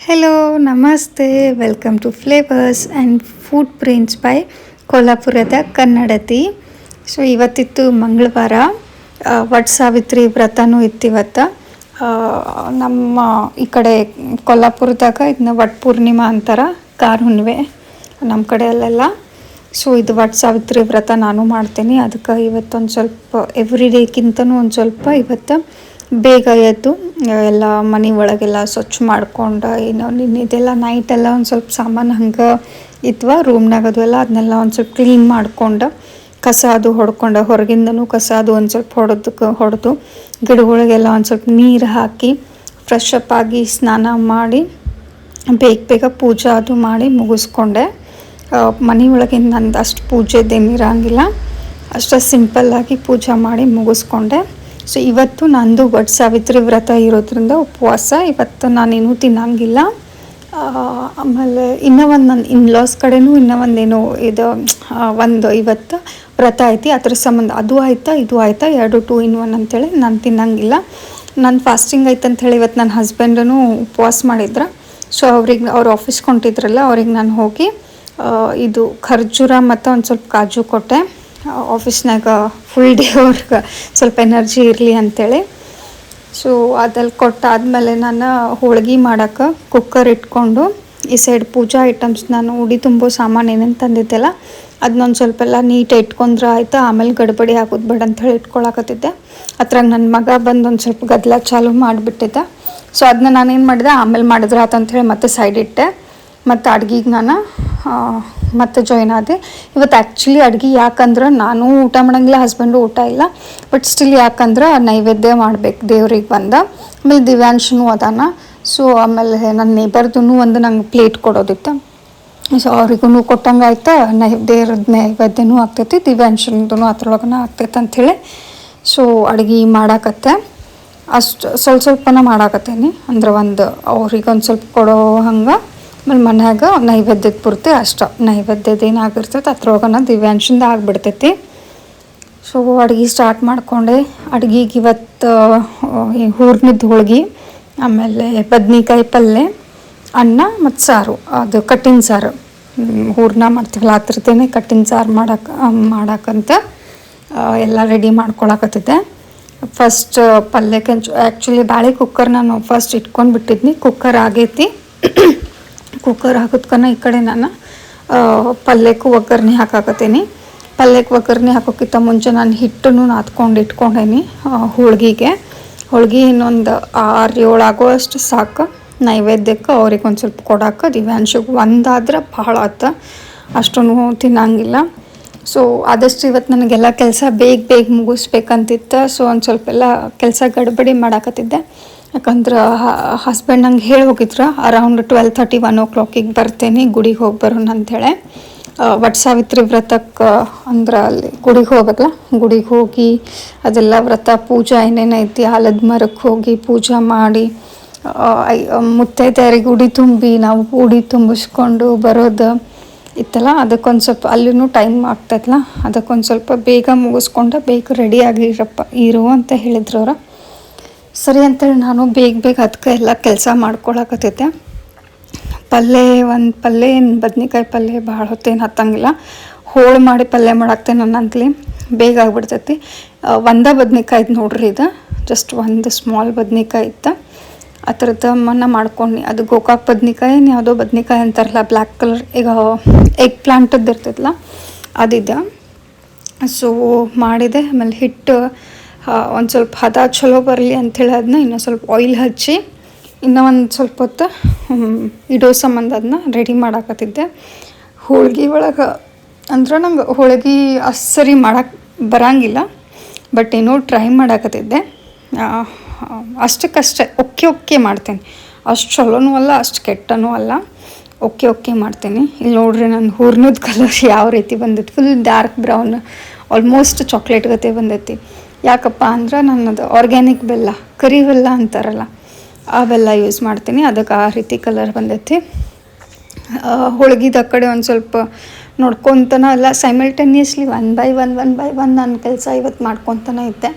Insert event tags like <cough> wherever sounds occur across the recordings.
Hello ನಮಸ್ತೆ. Welcome to flavours and food prints by ಕೊಲ್ಲಾಪುರದ ಕನ್ನಡತಿ so ಇವತ್ತಿತ್ತು ಮಂಗಳವಾರ. ವಟ್ ಸಾವಿತ್ರಿ ವ್ರತನೂ ಇತ್ತು ಇವತ್ತು ಆ, ನಮ್ಮ ಈ ಕಡೆ ಕೊಲ್ಲಾಪುರದಾಗ ಇದನ್ನ ವಟ್ ಪೂರ್ಣಿಮಾ ಅಂತಾರ ಕಾರ್ ಹುಣ್ಣಿಮೆ ನಮ್ಮ ಕಡೆ ಅಲ್ಲೆಲ್ಲ ಸೊ ಇದು ವಟ್ ಸಾವಿತ್ರಿ ವ್ರತ ನಾನು ಮಾಡ್ತೀನಿ. ಅದಕ್ಕೆ ಇವತ್ತೊಂದು ಸ್ವಲ್ಪ ಎವ್ರಿ ಡೇಕ್ಕಿಂತನೂ ಒಂದು ಸ್ವಲ್ಪ ಇವತ್ತು ಬೇಗ ಎದ್ದು ಎಲ್ಲ ಮನೆ ಒಳಗೆಲ್ಲ ಸ್ವಚ್ಛ ಮಾಡ್ಕೊಂಡು, ಏನೋ ನಿನ್ನೆದೆಲ್ಲ ನೈಟೆಲ್ಲ ಒಂದು ಸ್ವಲ್ಪ ಸಾಮಾನು ಹಂಗೆ ಇತ್ವ ರೂಮ್ನಾಗ ಅದು ಎಲ್ಲ ಅದನ್ನೆಲ್ಲ ಒಂದು ಸ್ವಲ್ಪ ಕ್ಲೀನ್ ಮಾಡ್ಕೊಂಡು, ಕಸ ಅದು ಹೊಡ್ಕೊಂಡು, ಹೊರಗಿಂದನೂ ಕಸ ಅದು ಒಂದು ಸ್ವಲ್ಪ ಹೊಡೆದಕ್ಕೆ ಹೊಡೆದು ಗಿಡಗಳಿಗೆಲ್ಲ ಒಂದು ಸ್ವಲ್ಪ ನೀರು ಹಾಕಿ ಫ್ರೆಶ್ ಅಪ್ ಆಗಿ ಸ್ನಾನ ಮಾಡಿ, ಬೇಗ ಬೇಗ ಪೂಜೆ ಅದು ಮಾಡಿ ಮುಗಿಸ್ಕೊಂಡೆ. ಮನೆ ಒಳಗಿಂದ ನಂದು ಅಷ್ಟು ಪೂಜೆದೇನಿರಂಗಿಲ್ಲ ಅಷ್ಟು ಸಿಂಪಲ್ಲಾಗಿ ಪೂಜೆ ಮಾಡಿ ಮುಗಿಸ್ಕೊಂಡೆ. ಸೊ ಇವತ್ತು ನಂದು ವಟ್ ಸಾವಿತ್ರಿ ವ್ರತ ಇರೋದ್ರಿಂದ ಉಪವಾಸ. ಇವತ್ತು ನಾನೇನು ತಿನ್ನಂಗಿಲ್ಲ. ಆಮೇಲೆ ಇನ್ನೂ ಒಂದು ನನ್ನ ಇನ್ಲಾಸ್ ಕಡೆನೂ ಇನ್ನೂ ಒಂದೇನೋ ಇದು ಒಂದು ಇವತ್ತು ವ್ರತ ಐತಿ. ಅದ್ರ ಸಂಬಂಧ ಅದು ಆಯ್ತಾ, ಇದು ಆಯ್ತಾ, ಎರಡು ಟೂ ಇನ್ ಒನ್ ಅಂತೇಳಿ ನಾನು ತಿನ್ನಂಗಿಲ್ಲ. ನನ್ನ ಫಾಸ್ಟಿಂಗ್ ಐತೆ ಹೇಳಿ ಇವತ್ತು ನನ್ನ ಹಸ್ಬೆಂಡನು ಉಪವಾಸ ಮಾಡಿದ್ರ. ಸೊ ಅವ್ರಿಗೆ ಅವ್ರು ಆಫೀಸ್ ಹೊಂಟಿದ್ರಲ್ಲ, ಅವ್ರಿಗೆ ನಾನು ಹೋಗಿ ಇದು ಖರ್ಜೂರ ಮತ್ತು ಒಂದು ಸ್ವಲ್ಪ ಕಾಜು ಕೊಟ್ಟೆ. ಆಫೀಸ್ನಾಗ ಫುಲ್ ಡೇ ಅವ್ರಿಗೆ ಸ್ವಲ್ಪ ಎನರ್ಜಿ ಇರಲಿ ಅಂಥೇಳಿ ಸೊ ಅದಲ್ಲಿ ಕೊಟ್ಟಾದಮೇಲೆ ನಾನು ಹೋಳ್ಗೆ ಮಾಡೋಕೆ ಕುಕ್ಕರ್ ಇಟ್ಕೊಂಡು, ಈ ಸೈಡ್ ಪೂಜಾ ಐಟಮ್ಸ್ ನಾನು ಉಡಿ ತುಂಬೋ ಸಾಮಾನು ಏನೇನು ತಂದಿದ್ದೆಲ್ಲ ಅದನ್ನೊಂದು ಸ್ವಲ್ಪ ಎಲ್ಲ ನೀಟ್ ಇಟ್ಕೊಂಡ್ರೆ ಆಯಿತು, ಆಮೇಲೆ ಗಡ್ಬಡಿ ಹಾಕೋದು ಬೇಡ ಅಂತ ಹೇಳಿ ಇಟ್ಕೊಳಕತ್ತಿದ್ದೆ. ಅದ್ರಾಗ ನನ್ನ ಮಗ ಬಂದು ಒಂದು ಸ್ವಲ್ಪ ಗದ್ದಲ ಚಾಲು ಮಾಡಿಬಿಟ್ಟಿದ್ದೆ. ಸೊ ಅದನ್ನ ನಾನೇನು ಮಾಡಿದೆ, ಆಮೇಲೆ ಮಾಡಿದ್ರೆ ಆತಂತ ಹೇಳಿ ಮತ್ತೆ ಸೈಡ್ ಇಟ್ಟೆ. ಮತ್ತು ಅಡ್ಗೆಗೆ ನಾನು ಮತ್ತೆ ಜಾಯ್ನ್ ಆದೆ. ಇವತ್ತು ಆ್ಯಕ್ಚುಲಿ ಅಡುಗೆ ಯಾಕಂದ್ರೆ ನಾನು ಊಟ ಮಾಡಂಗಿಲ್ಲ ಹಸ್ಬೆಂಡು ಊಟ ಇಲ್ಲ. ಬಟ್ ಸ್ಟಿಲ್ ಯಾಕಂದ್ರೆ ನೈವೇದ್ಯ ಮಾಡ್ಬೇಕು ದೇವ್ರಿಗೆ ಬಂದ. ಆಮೇಲೆ ದಿವ್ಯಾಂಶನೂ ಅದಾನ. ಸೊ ಆಮೇಲೆ ನನ್ನ ನೇಬರ್ದು ಒಂದು ನಂಗೆ ಪ್ಲೇಟ್ ಕೊಡೋದಿತ್ತು. ಸೊ ಅವ್ರಿಗೂ ಕೊಟ್ಟಂಗೆ ಆಯ್ತು. ನೈ ದೇವ್ರದ ನೈವೇದ್ಯನೂ ಆಗ್ತೈತಿ ದಿವ್ಯಾಂಶನದು ಅದ್ರೊಳಗನ ಆಗ್ತೈತೆ ಅಂಥೇಳಿ ಸೊ ಅಡುಗೆ ಮಾಡಾಕತ್ತೆ. ಅಷ್ಟು ಸ್ವಲ್ಪ ಸ್ವಲ್ಪನ ಮಾಡಾಕತ್ತೇನಿ. ಅಂದ್ರೆ ಒಂದು ಅವ್ರಿಗೆ ಒಂದು ಸ್ವಲ್ಪ ಕೊಡೋ ಹಂಗೆ. ಆಮೇಲೆ ಮನ್ಯಾಗ ನೈವೇದ್ಯದ ಪೂರ್ತಿ ಅಷ್ಟ. ನೈವೇದ್ಯದ ಏನಾಗಿರ್ತೈತೆ ಅದ್ರೊಳಗನ ದಿವ್ಯಾಂಶಿಂದ ಆಗಿಬಿಡ್ತೈತಿ. ಸೊ ಅಡುಗೆ ಸ್ಟಾರ್ಟ್ ಮಾಡ್ಕೊಂಡೆ. ಅಡುಗೆಗೆ ಇವತ್ತು ಹೂರ್ನಿದ್ದು ಹೋಳ್ಗೆ, ಆಮೇಲೆ ಬದ್ನಿಕಾಯಿ ಪಲ್ಯ ಅನ್ನ ಮತ್ತು ಸಾರು. ಅದು ಕಟ್ಟಿನ ಸಾರು. ಹೂರ್ನ ಮಾಡ್ತೀವಲ್ಲ, ಆ ಥರದ್ದೇನೆ ಕಟ್ಟಿನ ಸಾರು ಮಾಡಕ್ಕೆ ಮಾಡಕ್ಕಂತ ಎಲ್ಲ ರೆಡಿ ಮಾಡ್ಕೊಳಕತ್ತಿದ್ದೆ. ಫಸ್ಟ್ ಪಲ್ಯಕ್ಕೆ ಆ್ಯಕ್ಚುಲಿ ಬಾಳೆ ಕುಕ್ಕರ್ ನಾನು ಫಸ್ಟ್ ಇಟ್ಕೊಂಡು ಬಿಟ್ಟಿದ್ನಿ. ಕುಕ್ಕರ್ ಆಗೈತಿ. ಕುಕ್ಕರ್ ಹಾಕೋದ್ಕನ ಈ ಕಡೆ ನಾನು ಪಲ್ಯಕ್ಕೂ ಒಗ್ಗರಣೆ ಹಾಕಾಕತ್ತೀನಿ. ಪಲ್ಯಕ್ಕೆ ಒಗ್ಗರಣೆ ಹಾಕೋಕ್ಕಿಂತ ಮುಂಚೆ ನಾನು ಹಿಟ್ಟನ್ನು ನಾದ್ಕೊಂಡು ಇಟ್ಕೊಂಡೇನಿ ಹೋಳ್ಗೆಗೆ. ಹೋಳ್ಗೆ ಇನ್ನೊಂದು ಆರು ಏಳು ಆಗೋವಷ್ಟು ಸಾಕು. ನೈವೇದ್ಯಕ್ಕೆ ಅವ್ರಿಗೆ ಒಂದು ಸ್ವಲ್ಪ ಕೊಡಕ್ಕೆ ದಿವ್ಯಾಂಶಗೆ ಒಂದಾದ್ರೆ ಭಾಳ ಆತ. ಅಷ್ಟೊಂದು ತಿನ್ನಂಗಿಲ್ಲ. ಸೊ ಆದಷ್ಟು ಇವತ್ತು ನನಗೆಲ್ಲ ಕೆಲಸ ಬೇಗ ಬೇಗ ಮುಗಿಸ್ಬೇಕಂತಿತ್ತು. ಸೊ ಒಂದು ಸ್ವಲ್ಪ ಎಲ್ಲ ಕೆಲಸ ಗಡ್ಬಡಿ ಮಾಡಾಕತ್ತಿದ್ದೆ. ಯಾಕಂದ್ರೆ ಹಸ್ಬೆಂಡ್ ನಂಗೆ ಹೇಳಿ ಹೋಗಿದ್ರು ಅರೌಂಡ್ ಟ್ವೆಲ್ ತರ್ಟಿ ಒನ್ ಓ ಕ್ಲಾಕಿಗೆ ಬರ್ತೇನೆ, ಗುಡಿಗೆ ಹೋಗಿ ಬರೋಣ ಅಂಥೇಳಿ ವಟ್ ಸಾವಿತ್ರಿ ವ್ರತಕ್ಕೆ ಅಂದ್ರೆ ಅಲ್ಲಿ ಗುಡಿಗೆ ಹೋಗ್ಬೇಕಲ್ಲ, ಗುಡಿಗೆ ಹೋಗಿ ಅದೆಲ್ಲ ವ್ರತ, ಪೂಜಾ ಏನೇನೈತಿ ಆಲದ ಮರಕ್ಕೆ ಹೋಗಿ ಪೂಜೆ ಮಾಡಿ ಮುತ್ತೈದೆಯರಿಗೆ ಉಡಿ ತುಂಬಿ, ನಾವು ಉಡಿ ತುಂಬಿಸ್ಕೊಂಡು ಬರೋದು ಇತ್ತಲ್ಲ, ಅದಕ್ಕೊಂದು ಸ್ವಲ್ಪ ಅಲ್ಲೂ ಟೈಮ್ ಆಗ್ತೈತಲ್ಲ ಅದಕ್ಕೊಂದು ಸ್ವಲ್ಪ ಬೇಗ ಮುಗಿಸ್ಕೊಂಡು ಬೇಗ ರೆಡಿ ಆಗಿರಪ್ಪ, ಇರು ಅಂತ ಹೇಳಿದ್ರು ಅವ್ರು. ಸರಿ ಅಂತೇಳಿ ನಾನು ಬೇಗ ಬೇಗ ಅದಕ್ಕೆ ಎಲ್ಲ ಕೆಲಸ ಮಾಡ್ಕೊಳಕತ್ತೈತೆ. ಪಲ್ಯ ಒಂದು ಪಲ್ಯ ಏನು ಬದ್ನಿಕಾಯಿ ಪಲ್ಯ ಭಾಳ ಹೊತ್ತೇನು ಹತ್ತಂಗಿಲ್ಲ. ಹೋಳು ಮಾಡಿ ಪಲ್ಯ ಮಾಡಾಕ್ತೇನೆ ನನ್ನ ಅಂತಲಿ. ಬೇಗ ಆಗ್ಬಿಡ್ತೈತಿ. ಒಂದೇ ಬದ್ನಿಕಾಯಿ ಇತ್ತು ನೋಡ್ರಿ ಇದು. ಜಸ್ಟ್ ಒಂದು ಸ್ಮಾಲ್ ಬದ್ನಿಕಾಯಿ ಇತ್ತು. ಆ ಥರದ ಮನ್ನ ಮಾಡ್ಕೊಂಡು ಅದು ಗೋಕಾಕ್ ಬದ್ನಿಕಾಯಿ ಯಾವುದೋ ಬದ್ನಿಕಾಯಿ ಅಂತಾರಲ್ಲ ಬ್ಲ್ಯಾಕ್ ಕಲರ್ ಈಗ ಎಗ್ ಪ್ಲಾಂಟದ್ದು ಇರ್ತೈತಲ್ಲ ಅದಿದೆ. ಸೊ, ಮಾಡಿದೆ. ಆಮೇಲೆ ಹಿಟ್ಟು ಒಂದು ಸ್ವಲ್ಪ ಹದ ಚಲೋ ಬರಲಿ ಅಂಥೇಳಿ ಅದನ್ನ ಇನ್ನೊಂದು ಸ್ವಲ್ಪ ಆಯಿಲ್ ಹಚ್ಚಿ ಇನ್ನೂ ಒಂದು ಸ್ವಲ್ಪ ಹೊತ್ತು ಇಡೋ ಸಂಬಂಧ ಅದನ್ನ ರೆಡಿ ಮಾಡಾಕತ್ತಿದ್ದೆ. ಹೋಳ್ಗೆ ಒಳಗೆ ಅಂದ್ರೆ ನಂಗೆ ಹೋಳ್ಗೆ ಅಷ್ಟು ಸರಿ ಮಾಡಕ್ಕೆ ಬರಂಗಿಲ್ಲ, ಬಟ್ ಏನೋ ಟ್ರೈ ಮಾಡಾಕತ್ತಿದ್ದೆ. ಅಷ್ಟಕ್ಕಷ್ಟೇ ಒಕ್ಕೆ ಒಕ್ಕೆ ಮಾಡ್ತೇನೆ. ಅಷ್ಟು ಚಲೋನೂ ಅಲ್ಲ, ಅಷ್ಟು ಕೆಟ್ಟನೂ ಅಲ್ಲ. ಓಕೆ ಓಕೆ ಮಾಡ್ತೀನಿ. ಇಲ್ಲಿ ನೋಡ್ರಿ ನನ್ನ ಹೂರ್ನದ ಕಲರ್ <laughs> ಯಾವ ರೀತಿ ಬಂದೈತಿ. Full dark brown almost chocolate ಗತೆ ಬಂದೈತಿ. ಯಾಕಪ್ಪ ಅಂದ್ರೆ ನನ್ನದು ಆರ್ಗ್ಯಾನಿಕ್ ಬೆಲ್ಲ, ಕರಿ ಬೆಲ್ಲ ಅಂತಾರಲ್ಲ, ಆ ಬೆಲ್ಲ ಯೂಸ್ ಮಾಡ್ತೀನಿ. ಅದಕ್ಕೆ ಆ ರೀತಿ ಕಲರ್ ಬಂದೈತಿ. ಹೋಳ್ಗಿದ ಕಡೆ ಒಂದು ಸ್ವಲ್ಪ ನೋಡ್ಕೊತನ ಎಲ್ಲ simultaneously one by one one by one ನನ್ನ ಕೆಲಸ ಇವತ್ತು ಮಾಡ್ಕೊತನೇ ಇದ್ದೆ.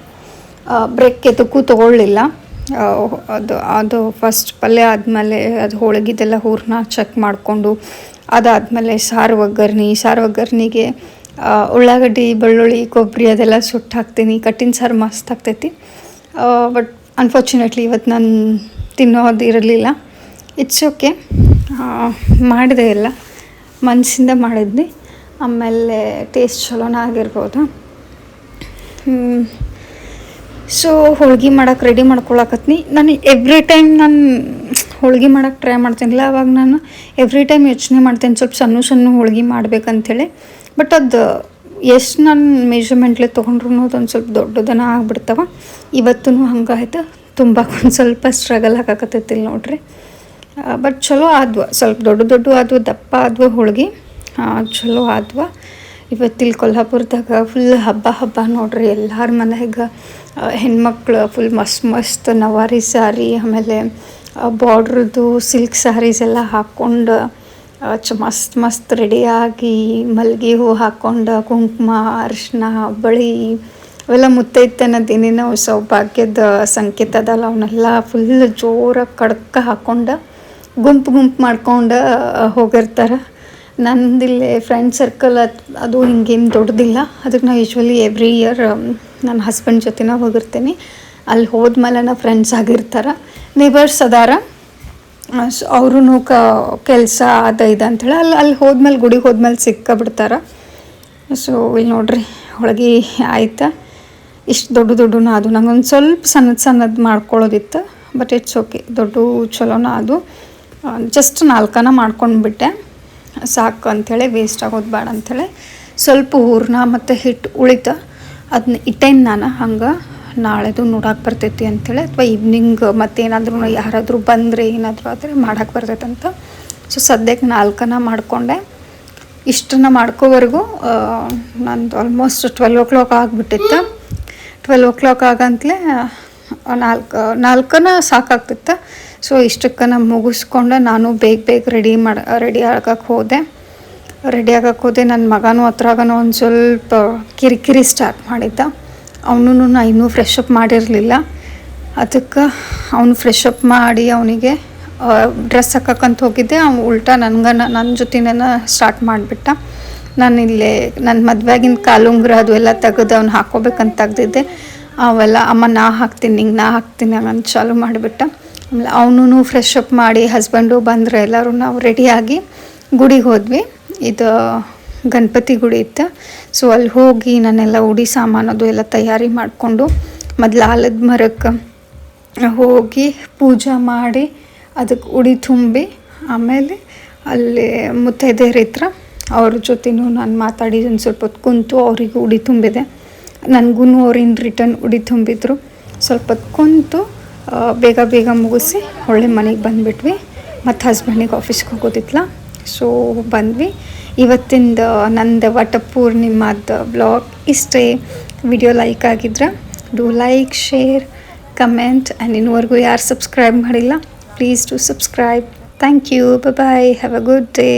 ಬ್ರೇಕ್ ಎದಕ್ಕೂ ತೊಗೊಳ್ಳಿಲ್ಲ. ಅದು ಅದು ಫಸ್ಟ್ ಪಲ್ಯ ಆದಮೇಲೆ ಅದು ಹೋಳಿಗೆದೆಲ್ಲ ಹೂರಣ ಚೆಕ್ ಮಾಡಿಕೊಂಡು, ಅದಾದಮೇಲೆ ಸಾರು ಒಗ್ಗರ್ಣಿ, ಸಾರು ಒಗ್ಗರ್ಣಿಗೆ ಉಳ್ಳಾಗಡ್ಡಿ, ಬೆಳ್ಳುಳ್ಳಿ ಕೊಬ್ಬರಿ ಅದೆಲ್ಲ ಸುಟ್ಟು ಹಾಕ್ತೀನಿ ಕಟ್ಟಿನ ಸಾರು ಮಸ್ತ್ ಆಗ್ತೈತಿ. ಬಟ್ ಅನ್ಫಾರ್ಚುನೇಟ್ಲಿ ಇವತ್ತು ನಾನು ತಿನ್ನೋದು ಇರಲಿಲ್ಲ. ಇಟ್ಸ್ ಓಕೆ ಮಾಡಿದೆ ಎಲ್ಲ. ಮನಸ್ಸಿಂದ ಮಾಡಿದ್ನಿ. ಆಮೇಲೆ ಟೇಸ್ಟ್ ಚಲೋನ ಆಗಿರ್ಬೋದು. ಸೊ ಹೋಳ್ಗೆ ಮಾಡೋಕ್ಕೆ ರೆಡಿ ಮಾಡ್ಕೊಳಕತ್ನಿ. ನಾನು ಎವ್ರಿ ಟೈಮ್ ನಾನು ಹೋಳ್ಗೆ ಮಾಡೋಕ್ಕೆ ಟ್ರೈ ಮಾಡ್ತೀನಿಲ್ಲ. ಅವಾಗ ನಾನು ಎವ್ರಿ ಟೈಮ್ ಯೋಚನೆ ಮಾಡ್ತೇನೆ. ಸ್ವಲ್ಪ ಸಣ್ಣ ಸಣ್ಣ ಹೋಳ್ಗೆ ಮಾಡ್ಬೇಕಂತೇಳಿ. ಬಟ್ ಅದು ಎಷ್ಟು ನಾನು ಮೆಷರ್ಮೆಂಟ್ಲೆ ತೊಗೊಂಡ್ರು ಅದೊಂದು ಸ್ವಲ್ಪ ದೊಡ್ಡದನ ಆಗ್ಬಿಡ್ತಾವ. ಇವತ್ತೂ ಹಂಗಾಯ್ತು. ತುಂಬ <laughs> ಒಂದು ಸ್ವಲ್ಪ ಸ್ಟ್ರಗಲ್ ಹಾಕಕತ್ತೈತಿಲ್ಲ ನೋಡ್ರಿ. ಬಟ್ ಚಲೋ ಆದ್ವ. ಸ್ವಲ್ಪ ದೊಡ್ಡ ದೊಡ್ಡ ಆದ್ವು, ದಪ್ಪ ಆದ್ವು ಹೋಳ್ಗೆ. ಚಲೋ ಆದ್ವ. ಇವತ್ತಿಲ್ಲಿ ಕೊಲ್ಹಾಪುರದಾಗ ಫುಲ್ ಹಬ್ಬ ಹಬ್ಬ ನೋಡ್ರಿ. ಎಲ್ಲರ ಮನೆಗೆ ಹೆಣ್ಮಕ್ಳು ಫುಲ್ ಮಸ್ತ್ ಮಸ್ತ್ ನವಾರಿ ಸಾರಿ, ಆಮೇಲೆ ಬಾರ್ಡ್ರದ್ದು ಸಿಲ್ಕ್ ಸ್ಯಾರೀಸ್ ಎಲ್ಲ ಹಾಕ್ಕೊಂಡು ಚ ಮಸ್ತ್ ಮಸ್ತ್ ರೆಡಿಯಾಗಿ ಮಲ್ಗಿ ಹೂ ಹಾಕ್ಕೊಂಡು ಕುಂಕುಮ ಅರಿಶಿನ ಬಳಿ ಅವೆಲ್ಲ ಮುತ್ತೈತನ ದಿನ ಸೌಭಾಗ್ಯದ ಸಂಕೇತ ಅದಲ್ಲ ಅವನ್ನೆಲ್ಲ ಫುಲ್ ಜೋರಾಗಿ ಕಡ್ಕ ಹಾಕ್ಕೊಂಡು ಗುಂಪು ಗುಂಪು ಮಾಡ್ಕೊಂಡು ಹೋಗಿರ್ತಾರೆ. ನಂದಿಲ್ಲಿ ಫ್ರೆಂಡ್ ಸರ್ಕಲ್ ಅದು ಅದು ಹಿಂಗೇನು ದೊಡ್ಡದಿಲ್ಲ. ಅದಕ್ಕೆ ನಾ ಯೂಶ್ವಲಿ ಎವ್ರಿ ಇಯರ್ ನನ್ನ ಹಸ್ಬೆಂಡ್ ಜೊತೆನ ಹೋಗಿರ್ತೀನಿ. ಅಲ್ಲಿ ಹೋದ್ಮೇಲೆ ಫ್ರೆಂಡ್ಸ್ ಆಗಿರ್ತಾರೆ. ನೇಬರ್ಸ್ ಅದಾರ. ಅವ್ರೂ ಕ ಕೆಲಸ ಅದ ಇದು ಅಂಥೇಳಿ ಅಲ್ಲಿ ಅಲ್ಲಿ ಹೋದ್ಮೇಲೆ ಗುಡಿಗೆ ಹೋದ್ಮೇಲೆ ಸಿಕ್ಕ ಬಿಡ್ತಾರೆ ಸೊ ಇಲ್ಲಿ ನೋಡ್ರಿ ಹೋಳ್ಗೆ ಆಯ್ತಾ. ಇಷ್ಟು ದೊಡ್ಡ ದೊಡ್ಡನ ಅದು. ನಂಗೊಂದು ಸ್ವಲ್ಪ ಸಣ್ಣದ ಸಣ್ಣದು ಮಾಡ್ಕೊಳ್ಳೋದಿತ್ತು ಬಟ್ ಇಟ್ಸ್ ಓಕೆ. ದೊಡ್ಡ ಚಲೋನ ಅದು. ಜಸ್ಟ್ ನಾಲ್ಕನ ಮಾಡ್ಕೊಂಡ್ಬಿಟ್ಟೆ. ಸಾಕು ಅಂಥೇಳಿ ವೇಸ್ಟ್ ಆಗೋದು ಬೇಡ ಅಂಥೇಳಿ ಸ್ವಲ್ಪ ಹೂರ್ಣ ಮತ್ತು ಹಿಟ್ಟು ಉಳಿತ. ಅದನ್ನ ಇಟ್ಟೇನು ನಾನು ಹಂಗೆ. ನಾಳೆದು ನೋಡಕ್ಕೆ ಬರ್ತೈತಿ ಅಂತೇಳಿ, ಅಥವಾ ಈವ್ನಿಂಗ್ ಮತ್ತೇನಾದ್ರೂ ಯಾರಾದರೂ ಬಂದರೆ ಏನಾದರೂ ಆದರೆ ಮಾಡಕ್ಕೆ ಬರ್ತೈತಂತ. ಸೊ ಸದ್ಯಕ್ಕೆ ನಾಲ್ಕನ ಮಾಡಿಕೊಂಡೆ. ಇಷ್ಟನ್ನ ಮಾಡ್ಕೋವರೆಗೂ ನಂದು ಆಲ್ಮೋಸ್ಟ್ ಟ್ವೆಲ್ ಓ ಕ್ಲಾಕ್ ಆಗಿಬಿಟ್ಟಿತ್ತು. ಟ್ವೆಲ್ ಓ ಕ್ಲಾಕ್ ಆಗಂತಲೇ ನಾಲ್ಕು ನಾಲ್ಕನ ಸಾಕಾಗ್ತಿತ್ತು. ಸೊ ಇಷ್ಟಕ್ಕನ ಮುಗಿಸ್ಕೊಂಡು. ನಾನು ಬೇಗ ಬೇಗ ರೆಡಿ ಮಾಡಿ ರೆಡಿ ಆಗಕ್ಕೆ ಹೋದೆ. ರೆಡಿ ಆಗಕ್ಕೆ ಹೋದೆ. ನನ್ನ ಮಗನೂ ಹತ್ರಾಗನೂ ಒಂದು ಸ್ವಲ್ಪ ಕಿರಿಕಿರಿ ಸ್ಟಾರ್ಟ್ ಮಾಡಿದ್ದ. ಅವನು ನಾ ಇನ್ನೂ ಫ್ರೆಶ್ ಅಪ್ ಮಾಡಿರಲಿಲ್ಲ. ಅದಕ್ಕೆ ಅವನು ಫ್ರೆಶ್ ಅಪ್ ಮಾಡಿ ಅವನಿಗೆ ಡ್ರೆಸ್ ಹಾಕಕ್ಕಂತ ಹೋಗಿದ್ದೆ. ಅವ್ನು ಉಲ್ಟಾ ನನ್ಗೆ ನನ್ನ ಜೊತೆನ ಸ್ಟಾರ್ಟ್ ಮಾಡಿಬಿಟ್ಟ. ನಾನು ಇಲ್ಲೇ ನನ್ನ ಮದುವೆಗಿನ ಕಾಲುಂಗ್ರ ಅದು ಎಲ್ಲ ತೆಗೆದು ಅವ್ನು ಹಾಕೋಬೇಕಂತ ತೆಗ್ದಿದ್ದೆ. ಅವೆಲ್ಲ, ಅಮ್ಮ, ನಾ ಹಾಕ್ತೀನಿ, ನಿಂಗೆ ನಾ ಹಾಕ್ತೀನಿ ಹಂಗಂತ ಚಾಲು ಮಾಡಿಬಿಟ್ಟ. ಆಮೇಲೆ ಅವನು ಫ್ರೆಶ್ ಅಪ್ ಮಾಡಿ ಹಸ್ಬೆಂಡು ಬಂದರೆ ಎಲ್ಲರೂ ನಾವು ರೆಡಿಯಾಗಿ ಗುಡಿಗೆ ಹೋದ್ವಿ. ಇದು ಗಣಪತಿ ಗುಡಿ ಇತ್ತು. ಸೊ ಅಲ್ಲಿ ಹೋಗಿ ನಾನೆಲ್ಲ ಉಡಿ ಸಾಮಾನು ಅದು ಎಲ್ಲ ತಯಾರಿ ಮಾಡಿಕೊಂಡು ಮೊದ್ಲು ಆಲದ ಮರಕ್ಕೆ ಹೋಗಿ ಪೂಜೆ ಮಾಡಿ ಅದಕ್ಕೆ ಉಡಿ ತುಂಬಿ ಆಮೇಲೆ ಅಲ್ಲಿ ಮುತ್ತೈದೆಯರ ಹತ್ರ ಅವ್ರ ಜೊತೆನೂ ನಾನು ಮಾತಾಡಿ ಒಂದು ಸ್ವಲ್ಪ ಹೊತ್ತು ಕುಂತು ಅವ್ರಿಗೆ ಉಡಿ ತುಂಬಿದೆ. ನನಗೂ ಅವ್ರಿಂದ ರಿಟರ್ನ್ ಉಡಿ ತುಂಬಿದ್ರು. ಸ್ವಲ್ಪ ಹೊತ್ತು ಕುಂತು ಬೇಗ ಬೇಗ ಮುಗಿಸಿ ಒಳ್ಳೆ ಮನೆಗೆ ಬಂದುಬಿಟ್ವಿ. ಮತ್ತು ಹಸ್ಬೆಂಡಿಗೆ ಆಫೀಸ್ಗೆ ಹೋಗೋದಿತ್ತಲ್ಲ ಸೊ ಬಂದ್ವಿ. ಇವತ್ತಿಂದ ನಂದು ವಟ ಪೂರ್ಣಿಮಾದ ಬ್ಲಾಗ್ ಇಷ್ಟೇ ವಿಡಿಯೋ ಲೈಕ್ ಆಗಿದ್ರೆ do like share comment and ಇನ್ನುವರೆಗೂ ಯಾರು ಸಬ್ಸ್ಕ್ರೈಬ್ ಮಾಡಿಲ್ಲ please to subscribe thank you bye have a good day